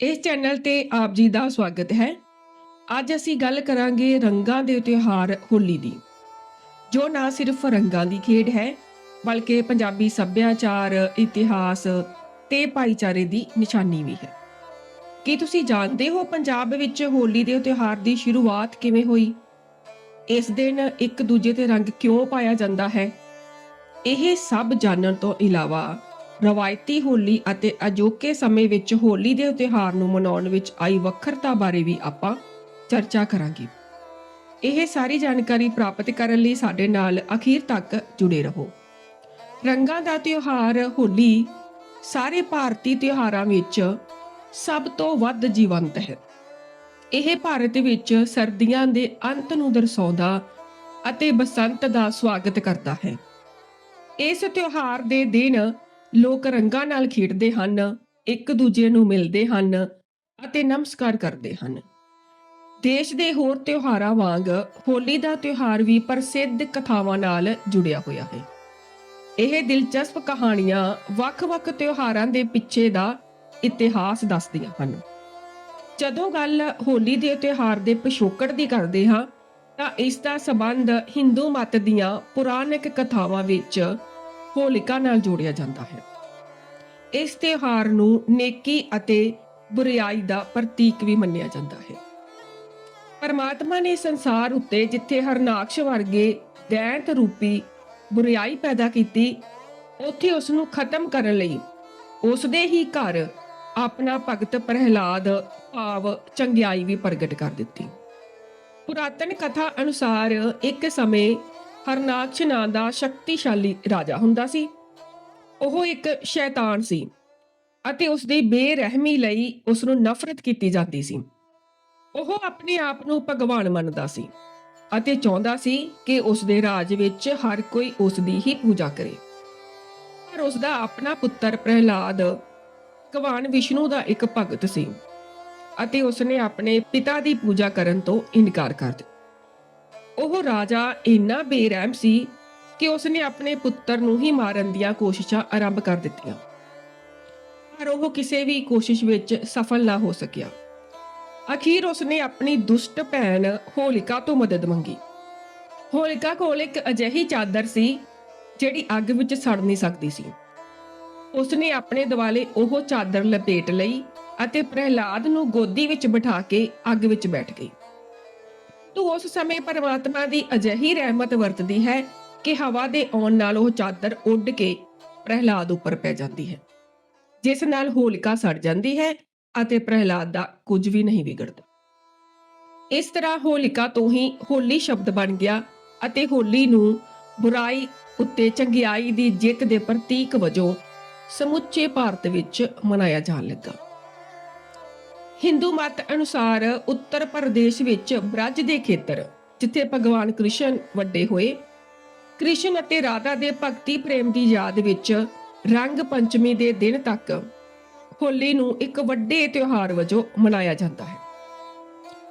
ਇਸ ਚੈਨਲ ਤੇ ਆਪ ਜੀ ਦਾ ਸਵਾਗਤ ਹੈ। ਅੱਜ ਅਸੀਂ ਗੱਲ ਕਰਾਂਗੇ ਰੰਗਾਂ ਦੇ ਤਿਉਹਾਰ ਹੋਲੀ ਦੀ, ਜੋ ਨਾ ਸਿਰਫ ਰੰਗਾਂ ਦੀ ਖੇਡ ਹੈ, ਬਲਕਿ ਪੰਜਾਬੀ ਸੱਭਿਆਚਾਰ, ਇਤਿਹਾਸ ਤੇ ਭਾਈਚਾਰੇ ਦੀ ਨਿਸ਼ਾਨੀ ਵੀ ਹੈ। ਕੀ ਤੁਸੀਂ ਜਾਣਦੇ ਹੋ ਪੰਜਾਬ ਵਿੱਚ ਹੋਲੀ ਦੇ ਤਿਉਹਾਰ ਦੀ ਸ਼ੁਰੂਆਤ ਕਿਵੇਂ ਹੋਈ? ਇਸ ਦਿਨ ਇੱਕ ਦੂਜੇ ਤੇ ਰੰਗ ਕਿਉਂ ਪਾਇਆ ਜਾਂਦਾ ਹੈ? ਇਹ ਸਭ ਜਾਣਨ ਤੋਂ ਇਲਾਵਾ ਰਵਾਇਤੀ ਹੋਲੀ ਅਤੇ ਅਜੋਕੇ ਸਮੇਂ ਵਿੱਚ ਹੋਲੀ ਦੇ ਤਿਉਹਾਰ ਨੂੰ ਮਨਾਉਣ ਵਿੱਚ ਆਈ ਵੱਖਰਤਾ ਬਾਰੇ ਵੀ ਆਪਾਂ ਚਰਚਾ ਕਰਾਂਗੇ। ਇਹ ਸਾਰੀ ਜਾਣਕਾਰੀ ਪ੍ਰਾਪਤ ਕਰਨ ਲਈ ਸਾਡੇ ਨਾਲ ਅਖੀਰ ਤੱਕ ਜੁੜੇ ਰਹੋ। ਰੰਗਾਂ ਦਾ ਤਿਉਹਾਰ ਹੋਲੀ ਸਾਰੇ ਭਾਰਤੀ ਤਿਉਹਾਰਾਂ ਵਿੱਚ ਸਭ ਤੋਂ ਵੱਧ ਜੀਵੰਤ ਹੈ। ਇਹ ਭਾਰਤ ਵਿੱਚ ਸਰਦੀਆਂ ਦੇ ਅੰਤ ਨੂੰ ਦਰਸਾਉਂਦਾ ਅਤੇ ਬਸੰਤ ਦਾ ਸਵਾਗਤ ਕਰਦਾ ਹੈ। ਇਸ ਤਿਉਹਾਰ ਦੇ ਦਿਨ ਲੋਕ ਰੰਗਾਂ ਨਾਲ ਖੇਡਦੇ ਹਨ, ਇੱਕ ਦੂਜੇ ਨੂੰ ਮਿਲਦੇ ਹਨ ਅਤੇ ਨਮਸਕਾਰ ਕਰਦੇ ਹਨ। ਦੇਸ਼ ਦੇ ਹੋਰ ਤਿਉਹਾਰਾਂ ਵਾਂਗ ਹੋਲੀ ਦਾ ਤਿਉਹਾਰ ਵੀ ਪ੍ਰਸਿੱਧ ਕਥਾਵਾਂ ਨਾਲ ਜੁੜਿਆ ਹੋਇਆ ਹੈ। ਇਹ ਦਿਲਚਸਪ ਕਹਾਣੀਆਂ ਵੱਖ-ਵੱਖ ਤਿਉਹਾਰਾਂ ਦੇ ਪਿੱਛੇ ਦਾ ਇਤਿਹਾਸ ਦੱਸਦੀਆਂ ਹਨ। ਜਦੋਂ ਗੱਲ ਹੋਲੀ ਦੇ ਤਿਉਹਾਰ ਦੇ ਪਿਛੋਕੜ ਦੀ ਕਰਦੇ ਹਾਂ, ਤਾਂ ਇਸ ਦਾ ਸਬੰਧ ਹਿੰਦੂ ਮਤ ਦੀਆਂ ਪੁਰਾਣਿਕ ਕਥਾਵਾਂ ਵਿੱਚ ਹੋਲਿਕਾ ਨਾਲ ਜੋੜਿਆ ਜਾਂਦਾ ਹੈ। ਇਸ ਤਿਉਹਾਰ ਨੂੰ ਨੇਕੀ ਅਤੇ ਬੁਰਾਈ ਦਾ ਪ੍ਰਤੀਕ ਵੀ ਮੰਨਿਆ ਜਾਂਦਾ ਹੈ। ਪਰਮਾਤਮਾ ਨੇ ਸੰਸਾਰ ਉੱਤੇ ਜਿੱਥੇ ਹਰਨਾਕਸ਼ ਵਰਗੇ ਦੈਂਤ ਰੂਪੀ ਬੁਰਾਈ ਪੈਦਾ ਕੀਤੀ, ਉੱਥੇ ਉਸ ਨੂੰ ਖਤਮ ਕਰਨ ਲਈ ਉਸ ਦੇ ਹੀ ਘਰ ਆਪਣਾ ਭਗਤ ਪ੍ਰਹਿਲਾਦ ਭਾਵ ਚੰਗਿਆਈ ਵੀ ਪ੍ਰਗਟ ਕਰ ਦਿੱਤੀ। ਪੁਰਾਤਨ ਕਥਾ ਅਨੁਸਾਰ ਇੱਕ ਸਮੇਂ ਹਰਨਾਕਸ਼ ਨਾਂ ਦਾ ਸ਼ਕਤੀਸ਼ਾਲੀ ਰਾਜਾ ਹੁੰਦਾ ਸੀ। ਉਹ ਇੱਕ ਸ਼ੈਤਾਨ ਸੀ ਅਤੇ ਉਸ ਦੀ ਬੇਰਹਿਮੀ ਲਈ ਉਸ ਨੂੰ ਨਫ਼ਰਤ ਕੀਤੀ ਜਾਂਦੀ ਸੀ। ਉਹ ਆਪਣੇ ਆਪ ਨੂੰ ਭਗਵਾਨ ਮੰਨਦਾ ਸੀ ਅਤੇ ਚਾਹੁੰਦਾ ਸੀ ਕਿ ਉਸ ਦੇ ਰਾਜ ਵਿੱਚ ਹਰ ਕੋਈ ਉਸ ਦੀ ਹੀ ਪੂਜਾ ਕਰੇ। ਪਰ ਉਸ ਦਾ ਆਪਣਾ ਪੁੱਤਰ ਪ੍ਰਹਿਲਾਦ ਭਗਵਾਨ ਵਿਸ਼ਨੂੰ ਦਾ ਇੱਕ ਭਗਤ ਸੀ ਅਤੇ ਉਸਨੇ ਆਪਣੇ ਪਿਤਾ ਦੀ ਪੂਜਾ ਕਰਨ ਤੋਂ ਇਨਕਾਰ ਕਰ ਦਿੱਤਾ। ਉਹ ਰਾਜਾ ਇੰਨਾ ਬੇਰਹਿਮ ਸੀ ਕਿ ਉਸਨੇ ਆਪਣੇ ਪੁੱਤਰ ਨੂੰ ਹੀ ਮਾਰਨ ਦੀਆਂ ਕੋਸ਼ਿਸ਼ਾਂ ਆਰੰਭ ਕਰ ਦਿੱਤੀਆਂ। ਪਰ ਉਹ ਕਿਸੇ ਵੀ ਕੋਸ਼ਿਸ਼ ਵਿੱਚ ਸਫਲ ਨਾ ਹੋ ਸਕਿਆ। ਅਖੀਰ ਉਸਨੇ ਆਪਣੀ ਦੁਸ਼ਟ ਭੈਣ ਹੋਲਿਕਾ ਤੋਂ ਮਦਦ ਮੰਗੀ। ਹੋਲਿਕਾ ਕੋਲ ਇੱਕ ਅਜਿਹੀ ਚਾਦਰ ਸੀ ਜਿਹੜੀ ਅੱਗ ਵਿੱਚ ਸੜ ਨਹੀਂ ਸਕਦੀ ਸੀ। ਉਸਨੇ ਆਪਣੇ ਦਿਵਾਲੇ ਉਹ ਚਾਦਰ ਲਪੇਟ ਲਈ ਅਤੇ ਪ੍ਰਹਿਲਾਦ ਨੂੰ ਗੋਦੀ ਵਿੱਚ ਬਿਠਾ ਕੇ ਅੱਗ ਵਿੱਚ ਬੈਠ ਗਈ। ਤੂੰ ਉਸ ਸਮੇਂ ਪਰਮਾਤਮਾ ਦੀ ਅਜਿਹੀ ਰਹਿਮਤ ਵਰਤਦੀ ਹੈ ਕਿ ਹਵਾ ਦੇ ਆਉਣ ਨਾਲ ਉਹ ਚਾਦਰ ਉੱਡ ਕੇ ਪ੍ਰਹਿਲਾਦ ਉੱਪਰ ਪੈ ਜਾਂਦੀ ਹੈ, ਜਿਸ ਨਾਲ ਹੋਲਿਕਾ ਸੜ ਜਾਂਦੀ ਹੈ ਅਤੇ ਪ੍ਰਹਿਲਾਦ ਦਾ ਕੁਝ ਵੀ ਨਹੀਂ ਵਿਗੜਦਾ। ਇਸ ਤਰ੍ਹਾਂ ਹੋਲਿਕਾ ਤੋਂ ਹੀ ਹੋਲੀ ਸ਼ਬਦ ਬਣ ਗਿਆ ਅਤੇ ਹੋਲੀ ਨੂੰ ਬੁਰਾਈ ਉੱਤੇ ਚੰਗਿਆਈ ਦੀ ਜਿੱਤ ਦੇ ਪ੍ਰਤੀਕ ਵਜੋਂ ਸਮੁੱਚੇ ਭਾਰਤ ਵਿੱਚ ਮਨਾਇਆ ਜਾਣ ਲੱਗਾ। ਹਿੰਦੂ ਮਤ ਅਨੁਸਾਰ ਉੱਤਰ ਪ੍ਰਦੇਸ਼ ਵਿੱਚ ਬ੍ਰਜ ਦੇ ਖੇਤਰ, ਜਿੱਥੇ ਭਗਵਾਨ ਕ੍ਰਿਸ਼ਨ ਵੱਡੇ ਹੋਏ। ਕ੍ਰਿਸ਼ਨ ਅਤੇ ਰਾਧਾ ਦੇ ਭਗਤੀ ਪ੍ਰੇਮ ਦੀ ਯਾਦ ਵਿੱਚ ਰੰਗ ਪੰਚਮੀ ਦੇ ਦਿਨ ਤੱਕ ਹੋਲੀ ਨੂੰ ਇੱਕ ਵੱਡੇ ਤਿਉਹਾਰ ਵਜੋਂ ਮਨਾਇਆ ਜਾਂਦਾ ਹੈ।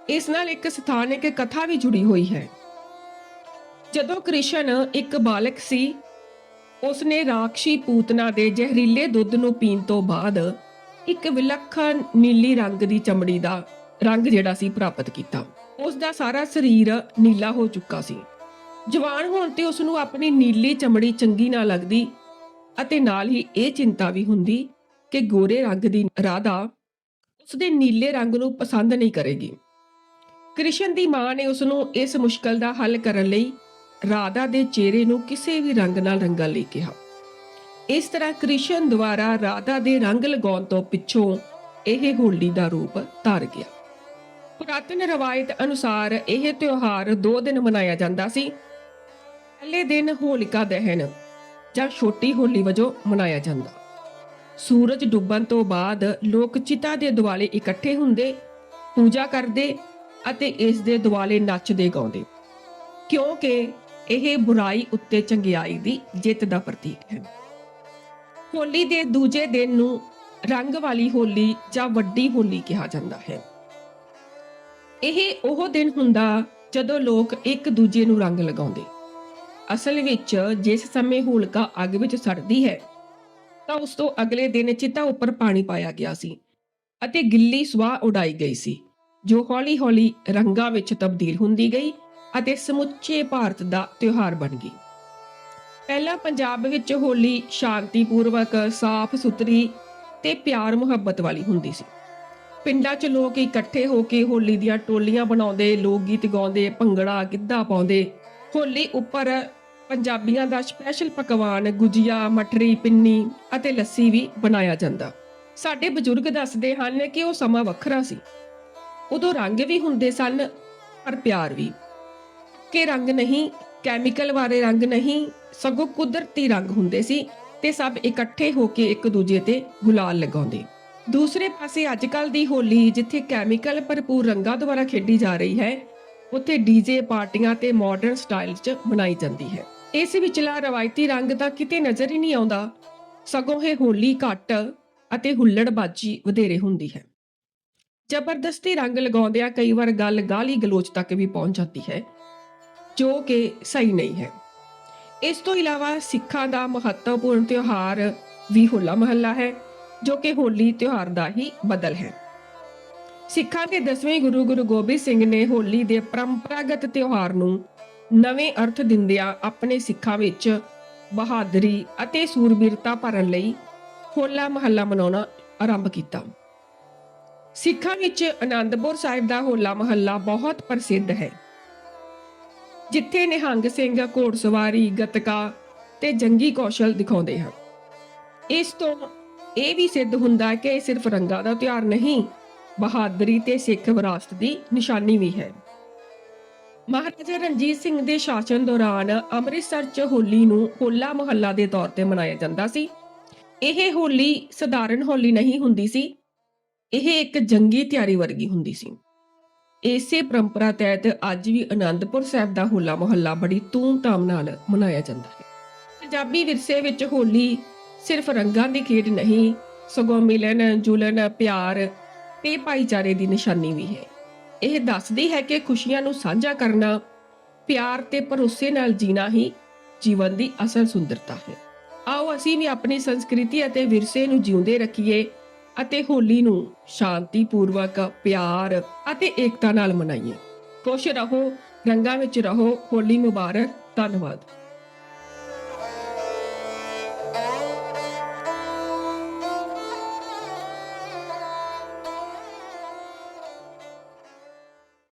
ਇਸ ਨਾਲ ਇੱਕ ਸਥਾਨਕ ਕਥਾ ਵੀ ਜੁੜੀ ਹੋਈ ਹੈ। ਜਦੋਂ ਕ੍ਰਿਸ਼ਨ ਇੱਕ ਬਾਲਕ ਸੀ, ਉਸਨੇ ਰਾਖਸ਼ੀ ਪੂਤਨਾ ਦੇ ਜ਼ਹਿਰੀਲੇ ਦੁੱਧ ਨੂੰ ਪੀਣ ਤੋਂ ਬਾਅਦ ਇੱਕ ਵਿਲੱਖਣ ਨੀਲੀ ਰੰਗ ਦੀ ਚਮੜੀ ਦਾ ਰੰਗ ਜਿਹੜਾ ਸੀ ਪ੍ਰਾਪਤ ਕੀਤਾ। ਉਸ ਦਾ ਸਾਰਾ ਸਰੀਰ ਨੀਲਾ ਹੋ ਚੁੱਕਾ ਸੀ। ਜਵਾਨ ਹੋਣ ਤੇ ਉਸ ਨੂੰ ਆਪਣੀ ਨੀਲੀ ਚਮੜੀ ਚੰਗੀ ਨਾ ਲੱਗਦੀ ਅਤੇ ਨਾਲ ਹੀ ਇਹ ਚਿੰਤਾ ਵੀ ਹੁੰਦੀ ਕਿ ਗੋਰੇ ਰੰਗ ਦੀ ਰਾਧਾ ਉਸ ਦੇ ਨੀਲੇ ਰੰਗ ਨੂੰ ਪਸੰਦ ਨਹੀਂ ਕਰੇਗੀ। ਕ੍ਰਿਸ਼ਨ ਦੀ ਮਾਂ ਨੇ ਉਸ ਨੂੰ ਇਸ ਮੁਸ਼ਕਲ ਦਾ ਹੱਲ ਕਰਨ ਲਈ ਰਾਧਾ ਦੇ ਚਿਹਰੇ ਨੂੰ ਕਿਸੇ ਵੀ ਰੰਗ ਨਾਲ ਰੰਗਣ ਲਈ ਕਿਹਾ। ਇਸ ਤਰ੍ਹਾਂ ਕ੍ਰਿਸ਼ਨ ਦੁਆਰਾ ਰਾਧਾ ਦੇ ਰੰਗ ਲਗਾਉਣ ਤੋਂ ਪਿੱਛੋਂ ਇਹ ਹੋਲੀ ਦਾ ਰੂਪ ਧਾਰ ਗਿਆ। ਪੁਰਾਤਨ ਰਵਾਇਤ ਅਨੁਸਾਰ ਇਹ ਤਿਉਹਾਰ ਦੋ ਦਿਨ ਮਨਾਇਆ ਜਾਂਦਾ ਸੀ। ਪਹਿਲੇ ਦਿਨ ਹੋਲਿਕਾ ਦਹਨ ਜਾਂ ਛੋਟੀ ਹੋਲੀ ਵਜੋਂ ਮਨਾਇਆ ਜਾਂਦਾ। ਸੂਰਜ ਡੁੱਬਣ ਤੋਂ ਬਾਅਦ ਲੋਕ ਚਿਤਾ ਦੇ ਦੁਆਲੇ ਇਕੱਠੇ ਹੁੰਦੇ, ਪੂਜਾ ਕਰਦੇ ਅਤੇ ਇਸ ਦੇ ਦੁਆਲੇ ਨੱਚਦੇ ਗਾਉਂਦੇ। ਕਿਉਂਕਿ ਇਹ ਬੁਰਾਈ ਉੱਤੇ ਚੰਗਿਆਈ ਦੀ ਜਿੱਤ ਦਾ ਪ੍ਰਤੀਕ ਹੈ। ਹੋਲੀ ਦੇ ਦੂਜੇ ਦਿਨ ਨੂੰ ਰੰਗ ਵਾਲੀ ਹੋਲੀ ਜਾਂ ਵੱਡੀ ਹੋਲੀ ਕਿਹਾ ਜਾਂਦਾ ਹੈ। ਇਹ ਉਹ ਦਿਨ ਹੁੰਦਾ ਜਦੋਂ ਲੋਕ ਇੱਕ ਦੂਜੇ ਨੂੰ ਰੰਗ ਲਗਾਉਂਦੇ। ਅਸਲ ਵਿੱਚ ਜਿਸ ਸਮੇਂ ਹੋਲਕਾ ਅੱਗ ਵਿੱਚ ਸੜਦੀ ਹੈ, ਤਾਂ ਉਸ ਤੋਂ ਅਗਲੇ ਦਿਨ ਚਿਤਾ ਉੱਪਰ ਪਾਣੀ ਪਾਇਆ ਗਿਆ ਸੀ ਅਤੇ ਗਿੱਲੀ ਸਵਾਹ ਉਡਾਈ ਗਈ ਸੀ, ਜੋ ਹੌਲੀ-ਹੌਲੀ ਰੰਗਾਂ ਵਿੱਚ ਤਬਦੀਲ ਹੁੰਦੀ ਗਈ ਅਤੇ ਸਮੁੱਚੇ ਭਾਰਤ ਦਾ ਤਿਉਹਾਰ ਬਣ ਗਈ। ਪਹਿਲਾਂ ਪੰਜਾਬ ਵਿੱਚ ਹੋਲੀ ਸ਼ਾਂਤੀ ਪੂਰਵਕ ਸਾਫ਼ ਸੁਥਰੀ ਤੇ ਪਿਆਰ ਮੁਹੱਬਤ ਵਾਲੀ ਹੁੰਦੀ ਸੀ। ਪਿੰਡਾਂ 'ਚ ਲੋਕ ਇਕੱਠੇ ਹੋ ਕੇ ਹੋਲੀ ਦੀਆਂ ਟੋਲੀਆਂ ਬਣਾਉਂਦੇ ਲੋਕ ਗੀਤ ਗਾਉਂਦੇ, ਭੰਗੜਾ ਗਿੱਧਾ ਪਾਉਂਦੇ। ਹੋਲੀ ਉੱਪਰ ਪੰਜਾਬੀਆਂ ਦਾ ਸਪੈਸ਼ਲ ਪਕਵਾਨ ਗੁਜੀਆ ਮਠਰੀ ਪਿੰਨੀ ਅਤੇ ਲੱਸੀ ਵੀ ਬਣਾਇਆ ਜਾਂਦਾ। ਸਾਡੇ ਬਜ਼ੁਰਗ ਦੱਸਦੇ ਹਨ ਕਿ ਉਹ ਸਮਾਂ ਵੱਖਰਾ ਸੀ। ਉਦੋਂ ਰੰਗ ਵੀ ਹੁੰਦੇ ਸਨ, ਪਰ ਪਿਆਰ ਵੀ। ਕਿ ਰੰਗ ਨਹੀਂ, ਕੈਮੀਕਲ ਵਾਲੇ ਰੰਗ ਨਹੀਂ ਸਗੋਂ ਕੁਦਰਤੀ ਰੰਗ ਹੁੰਦੇ ਸੀ ਤੇ ਸਭ ਇਕੱਠੇ ਹੋ ਕੇ ਇੱਕ ਦੂਜੇ ਤੇ ਗੁਲਾਲ ਲਗਾਉਂਦੇ। ਦੂਸਰੇ ਪਾਸੇ ਅੱਜਕੱਲ ਦੀ ਹੋਲੀ, ਜਿੱਥੇ ਕੈਮੀਕਲ ਭਰਪੂਰ ਰੰਗਾਂ ਦੁਆਰਾ ਖੇਡੀ ਜਾ ਰਹੀ ਹੈ, ਉੱਥੇ ਡੀਜੇ ਪਾਰਟੀਆਂ ਤੇ ਮਾਡਰਨ ਸਟਾਈਲ 'ਚ ਮਨਾਈ ਜਾਂਦੀ ਹੈ। ਇਸ ਵਿਚਲਾ ਰਵਾਇਤੀ ਰੰਗ ਤਾਂ ਕਿਤੇ ਨਜ਼ਰ ਹੀ ਨਹੀਂ ਆਉਂਦਾ। ਸਗੋਂ ਇਹ ਹੋਲੀ ਘੱਟ ਅਤੇ ਹੁੱਲੜਬਾਜੀ ਵਧੇਰੇ ਹੁੰਦੀ ਹੈ। ਜ਼ਬਰਦਸਤੀ ਰੰਗ ਲਗਾਉਂਦਿਆਂ ਕਈ ਵਾਰ ਗੱਲ ਗਾਲੀ ਗਲੋਚ ਤੱਕ ਵੀ ਪਹੁੰਚ ਜਾਂਦੀ ਹੈ, ਜੋ ਕਿ ਸਹੀ ਨਹੀਂ ਹੈ। ਇਸ ਤੋਂ ਇਲਾਵਾ ਸਿੱਖਾਂ ਦਾ ਮਹੱਤਵਪੂਰਨ ਤਿਉਹਾਰ ਵੀ ਹੋਲਾ ਮਹੱਲਾ ਹੈ, ਜੋ ਕਿ ਹੋਲੀ ਤਿਉਹਾਰ ਦਾ ਹੀ ਬਦਲ ਹੈ। ਸਿੱਖਾਂ ਦੇ 10ਵੇਂ ਗੁਰੂ ਗੁਰੂ ਗੋਬਿੰਦ ਸਿੰਘ ਨੇ ਹੋਲੀ ਦੇ ਪਰੰਪਰਾਗਤ ਤਿਉਹਾਰ ਨੂੰ ਨਵੇਂ ਅਰਥ ਦਿੰਦਿਆਂ ਆਪਣੇ ਸਿੱਖਾਂ ਵਿੱਚ ਬਹਾਦਰੀ ਅਤੇ ਸੂਰਬੀਰਤਾ ਭਰਨ ਲਈ ਹੋਲਾ ਮਹੱਲਾ ਮਨਾਉਣਾ ਆਰੰਭ ਕੀਤਾ। ਸਿੱਖਾਂ ਵਿੱਚ ਆਨੰਦਪੁਰ ਸਾਹਿਬ ਦਾ ਹੋਲਾ ਮਹੱਲਾ ਬਹੁਤ ਪ੍ਰਸਿੱਧ ਹੈ। ਜਿੱਥੇ ਨਿਹੰਗ ਸਿੰਘ ਘੋੜਸਵਾਰੀ ਗਤਕਾ ਤੇ ਜੰਗੀ ਕੌਸ਼ਲ ਦਿਖਾਉਂਦੇ ਹਨ। ਇਸ ਤੋਂ ਇਹ ਵੀ ਸਿੱਧ ਹੁੰਦਾ ਹੈ ਕਿ ਇਹ ਸਿਰਫ ਰੰਗਾਂ ਦਾ ਤਿਉਹਾਰ ਨਹੀਂ, ਬਹਾਦਰੀ ਤੇ ਸਿੱਖ ਵਿਰਾਸਤ ਦੀ ਨਿਸ਼ਾਨੀ ਵੀ ਹੈ। ਮਹਾਰਾਜਾ ਰਣਜੀਤ ਸਿੰਘ ਦੇ ਸ਼ਾਸਨ ਦੌਰਾਨ ਅੰਮ੍ਰਿਤਸਰ 'ਚ ਹੋਲੀ ਨੂੰ ਹੋਲਾ ਮੁਹੱਲਾ ਦੇ ਤੌਰ ਤੇ ਮਨਾਇਆ ਜਾਂਦਾ ਸੀ। ਇਹ ਹੋਲੀ ਸਧਾਰਨ ਹੋਲੀ ਨਹੀਂ ਹੁੰਦੀ ਸੀ, ਇਹ ਇੱਕ ਜੰਗੀ ਤਿਆਰੀ ਵਰਗੀ ਹੁੰਦੀ ਸੀ। ਇਸੇ ਪਰੰਪਰਾ ਤਹਿਤ ਅੱਜ ਵੀ ਆਨੰਦਪੁਰ ਸਾਹਿਬ ਦਾ ਹੋਲਾ ਮਹੱਲਾ ਬੜੀ ਧੂਮ-ਧਾਮ ਨਾਲ ਮਨਾਇਆ ਜਾਂਦਾ ਹੈ। ਪੰਜਾਬੀ ਵਿਰਸੇ ਵਿੱਚ ਹੋਲੀ ਸਿਰਫ ਰੰਗਾਂ ਦੀ ਖੇਡ ਨਹੀਂ, ਸਗੋਂ ਮਿਲਨ, ਜੁਲਨ, ਪਿਆਰ ਤੇ ਭਾਈਚਾਰੇ ਦੀ ਨਿਸ਼ਾਨੀ ਵੀ ਹੈ। ਇਹ ਦੱਸਦੀ ਹੈ ਕਿ ਖੁਸ਼ੀਆਂ ਨੂੰ ਸਾਂਝਾ ਕਰਨਾ, ਪਿਆਰ ਤੇ ਭਰੋਸੇ ਨਾਲ ਜੀਣਾ ਹੀ ਜੀਵਨ ਦੀ ਅਸਲ ਸੁੰਦਰਤਾ ਹੈ। ਆਓ ਅਸੀਂ ਵੀ ਆਪਣੀ ਸੰਸਕ੍ਰਿਤੀ ਅਤੇ ਵਿਰਸੇ ਨੂੰ ਜਿਉਂਦੇ ਰੱਖੀਏ। ਅਤੇ ਹੋਲੀ ਨੂੰ ਸ਼ਾਂਤੀਪੂਰਵਕ, ਪਿਆਰ ਅਤੇ ਏਕਤਾ ਨਾਲ ਮਨਾਈਏ। ਖੁਸ਼ ਰਹੋ, ਰੰਗਾਂ ਵਿੱਚ ਰਹੋ। ਹੋਲੀ ਮੁਬਾਰਕ। ਧੰਨਵਾਦ।